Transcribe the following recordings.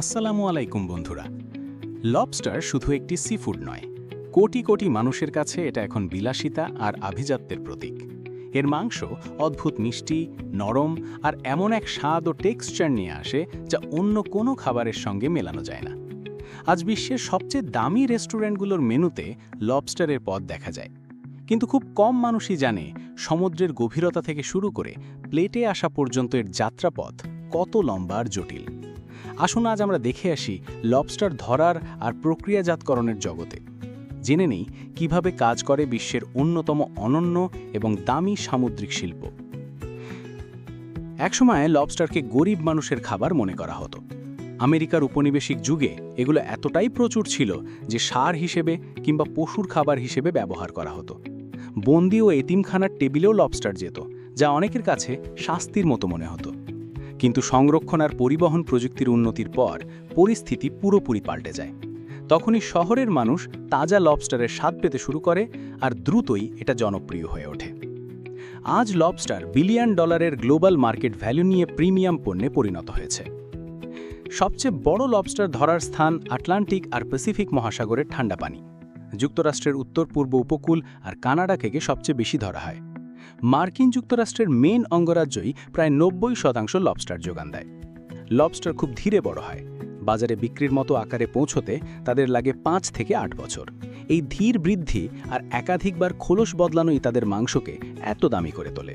আসসালামু আলাইকুম বন্ধুরা। লবস্টার শুধু একটি সিফুড নয়, কোটি কোটি মানুষের কাছে এটা এখন বিলাসিতা আর আভিজাত্যের প্রতীক। এর মাংস অদ্ভুত মিষ্টি, নরম আর এমন এক স্বাদ ও টেক্সচার নিয়ে আসে যা অন্য কোনো খাবারের সঙ্গে মেলানো যায় না। আজ বিশ্বের সবচেয়ে দামি রেস্টুরেন্টগুলোর মেনুতে লবস্টারের পদ দেখা যায়। কিন্তু খুব কম মানুষই জানে সমুদ্রের গভীরতা থেকে শুরু করে প্লেটে আসা পর্যন্ত এর যাত্রাপথ কত লম্বা আর জটিল। আসুন আজ আমরা দেখে আসি লবস্টার ধরার আর প্রক্রিয়াজাতকরণের জগতে। জেনে নেই কীভাবে কাজ করে বিশ্বের অন্যতম অনন্য এবং দামি সামুদ্রিক শিল্প। একসময় লবস্টারকে গরিব মানুষের খাবার মনে করা হতো। আমেরিকার উপনিবেশিক যুগে এগুলো এতটাই প্রচুর ছিল যে সার হিসেবে কিংবা পশুর খাবার হিসেবে ব্যবহার করা হতো। বন্দি ও এতিমখানার টেবিলেও লবস্টার যেত, যা অনেকের কাছে শাস্তির মতো মনে হতো। কিন্তু সংরক্ষণ আর পরিবহন প্রযুক্তির উন্নতির পর পরিস্থিতি পুরোপুরি পাল্টে যায়। তখনই শহরের মানুষ তাজা লবস্টারের স্বাদ পেতে শুরু করে আর দ্রুতই এটা জনপ্রিয় হয়ে ওঠে। আজ লবস্টার বিলিয়ন ডলারের গ্লোবাল মার্কেট ভ্যালু নিয়ে প্রিমিয়াম পণ্যে পরিণত হয়েছে। সবচেয়ে বড় লবস্টার ধরার স্থান আটলান্টিক আর প্যাসিফিক মহাসাগরের ঠান্ডা পানি। যুক্তরাষ্ট্রের উত্তর পূর্ব উপকূল আর কানাডা থেকে সবচেয়ে বেশি ধরা হয়। মার্কিন যুক্তরাষ্ট্রের মেন অঙ্গরাজ্যই প্রায় নব্বই শতাংশ লবস্টার যোগান দেয়। লবস্টার খুব ধীরে বড় হয়। বাজারে বিক্রির মতো আকারে পৌঁছতে তাদের লাগে পাঁচ থেকে আট বছর। এই ধীর বৃদ্ধি আর একাধিকবার খোলস বদলানোই তাদের মাংসকে এত দামি করে তোলে।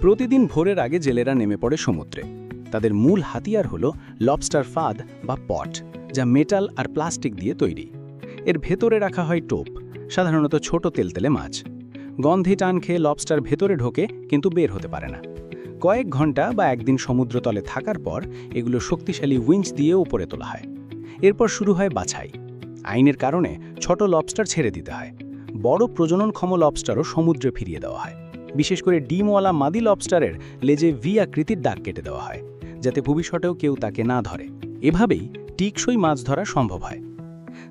প্রতিদিন ভোরের আগে জেলেরা নেমে পড়ে সমুদ্রে। তাদের মূল হাতিয়ার হল লবস্টার ফাদ বা পট, যা মেটাল আর প্লাস্টিক দিয়ে তৈরি। এর ভেতরে রাখা হয় টোপ, সাধারণত ছোট তেলতেলে মাছ। গন্ধে টান খেয়ে লবস্টার ভেতরে ঢোকে, কিন্তু বের হতে পারে না। কয়েক ঘণ্টা বা একদিন সমুদ্রতলে থাকার পর, এগুলো শক্তিশালী উইঞ্চ দিয়ে উপরে তোলা হয়। এরপর শুরু হয় বাছাই। আইনের কারণে ছোট লবস্টার ছেড়ে দিতে হয়। বড় প্রজননক্ষম লবস্টারও সমুদ্রে ফিরিয়ে দেওয়া হয়। বিশেষ করে ডিমওয়ালা মাদি লবস্টারের লেজে ভি আকৃতির দাগ কেটে দেওয়া হয়, যাতে ভবিষ্যতেও কেউ তাকে না ধরে। এভাবেই টিকসই মাছ ধরা সম্ভব হয়।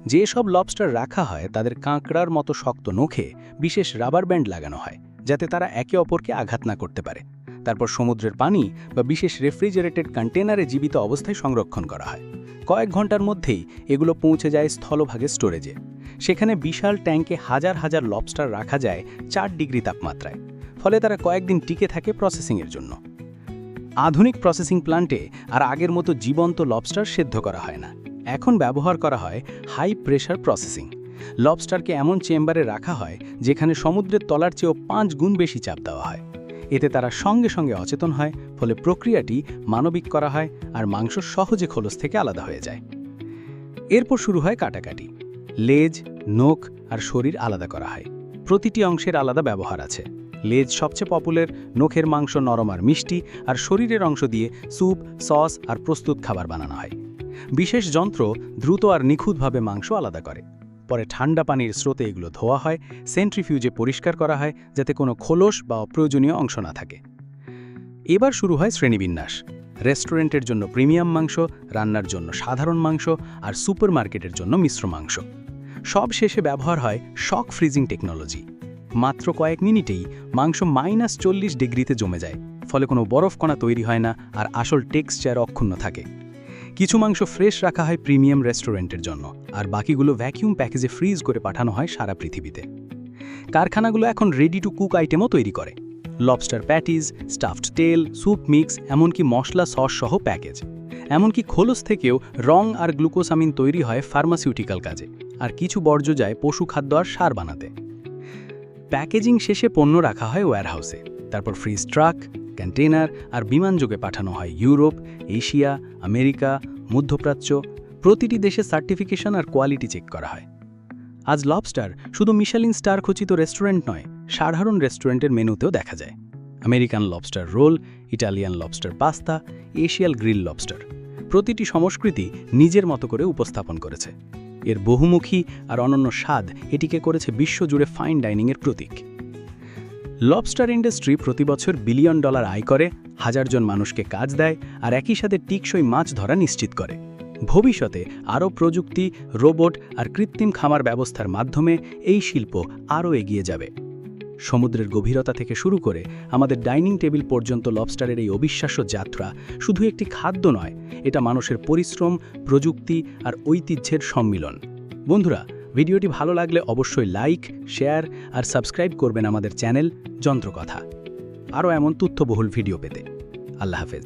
যে সব লবস্টার রাখা হয়, তাদের কাঁকড়ার মতো শক্ত নখে বিশেষ রাবার ব্যান্ড লাগানো হয়, যাতে তারা একে অপরকে আঘাত না করতে পারে। তারপর সমুদ্রের পানি বা বিশেষ রেফ্রিজারেটেড কন্টেনারে জীবিত অবস্থায় সংরক্ষণ করা হয়। কয়েক ঘণ্টার মধ্যেই এগুলো পৌঁছে যায় স্থলভাগে স্টোরেজে সেখানে বিশাল ট্যাঙ্কে হাজার হাজার লবস্টার রাখা যায় চার ডিগ্রি তাপমাত্রায়। ফলে তারা কয়েকদিন টিকে থাকে প্রসেসিংয়ের জন্য। আধুনিক প্রসেসিং প্লান্টে আর আগের মতো জীবন্ত লবস্টার সেদ্ধ করা হয় না। এখন ব্যবহার করা হয় হাই প্রেশার প্রসেসিং লবস্টারকে এমন চেম্বারে রাখা হয় যেখানে সমুদ্রের তলার চেয়েও পাঁচ গুণ বেশি চাপ দেওয়া হয়। এতে তারা সঙ্গে সঙ্গে অচেতন হয়, ফলে প্রক্রিয়াটি মানবিক করা হয় আর মাংস সহজে খোলস থেকে আলাদা হয়ে যায়। এরপর শুরু হয় কাটাকাটি। লেজ, নোখ আর শরীর আলাদা করা হয়। প্রতিটি অংশের আলাদা ব্যবহার আছে। লেজ সবচেয়ে পপুলার নখের মাংস নরম আর মিষ্টি, আর শরীরের অংশ দিয়ে স্যুপ সস আর প্রস্তুত খাবার বানানো হয়। বিশেষ যন্ত্র দ্রুত আর নিখুঁতভাবে মাংস আলাদা করে। পরে ঠান্ডা পানির স্রোতে এগুলো ধোয়া হয়, সেন্ট্রিফিউজে পরিষ্কার করা হয়, যাতে কোনো খোলস বা অপ্রয়োজনীয় অংশ না থাকে। এবার শুরু হয় শ্রেণীবিন্যাস। রেস্টুরেন্টের জন্য প্রিমিয়াম মাংস, রান্নার জন্য সাধারণ মাংস আর সুপারমার্কেটের জন্য মিশ্র মাংস। সব শেষে ব্যবহার হয় শক ফ্রিজিং টেকনোলজি। মাত্র কয়েক মিনিটেই মাংস মাইনাস চল্লিশ ডিগ্রিতে জমে যায়, ফলে কোনো বরফ কণা তৈরি হয় না আর আসল টেক্সচার অক্ষুণ্ণ থাকে। কিছু মাংস ফ্রেশ রাখা হয় প্রিমিয়াম রেস্টুরেন্টের জন্য, আর বাকিগুলো ভ্যাকিউম প্যাকেজে ফ্রিজ করে পাঠানো হয় সারা পৃথিবীতে। কারখানাগুলো এখন রেডি টু কুক আইটেমও তৈরি করে। Lobster patties stuffed tail soup mix এমনকি মশলা সস সহ প্যাকেজ এমনকি খোলস থেকেও রং আর গ্লুকোসামিন তৈরি হয় ফার্মাসিউটিক্যাল কাজে, আর কিছু বর্জ্য যায় পশু খাদ্য আর সার বানাতে। প্যাকেজিং শেষে পণ্য রাখা হয় ওয়্যারহাউসে তারপর ফ্রিজ ট্রাক কন্টেনার আর বিমানযোগে পাঠানো হয় ইউরোপ, এশিয়া, আমেরিকা, মধ্যপ্রাচ্য। প্রতিটি দেশে সার্টিফিকেশন আর কোয়ালিটি চেক করা হয়। আজ লবস্টার শুধু মিশালিন স্টার খচিত রেস্টুরেন্ট নয়, সাধারণ রেস্টুরেন্টের মেনুতেও দেখা যায়। American lobster roll Italian lobster pasta Asian grill lobster প্রতিটি সংস্কৃতি নিজের মতো করে উপস্থাপন করেছে। এর বহুমুখী আর অনন্য স্বাদ এটিকে করেছে বিশ্বজুড়ে ফাইন ডাইনিংয়ের প্রতীক। লবস্টার ইন্ডাস্ট্রি প্রতি বছর বিলিয়ন ডলার আয় করে হাজারজন মানুষকে কাজ দেয় আর একই সাথে টিকসই মাছ ধরা নিশ্চিত করে। ভবিষ্যতে আরও প্রযুক্তি, রোবট আর কৃত্রিম খামার ব্যবস্থার মাধ্যমে এই শিল্প আরও এগিয়ে যাবে। সমুদ্রের গভীরতা থেকে শুরু করে আমাদের ডাইনিং টেবিল পর্যন্ত লবস্টারের এই অবিশ্বাস্য যাত্রা শুধু একটি খাদ্য নয়, এটা মানুষের পরিশ্রম, প্রযুক্তি আর ঐতিহ্যের সম্মিলন। বন্ধুরা ভিডিওটি ভালো লাগলে অবশ্যই লাইক, শেয়ার আর সাবস্ক্রাইব করবেন আমাদের চ্যানেল যন্ত্রকথা। আরও এমন তথ্যবহুল ভিডিও পেতে। আল্লাহ হাফেজ।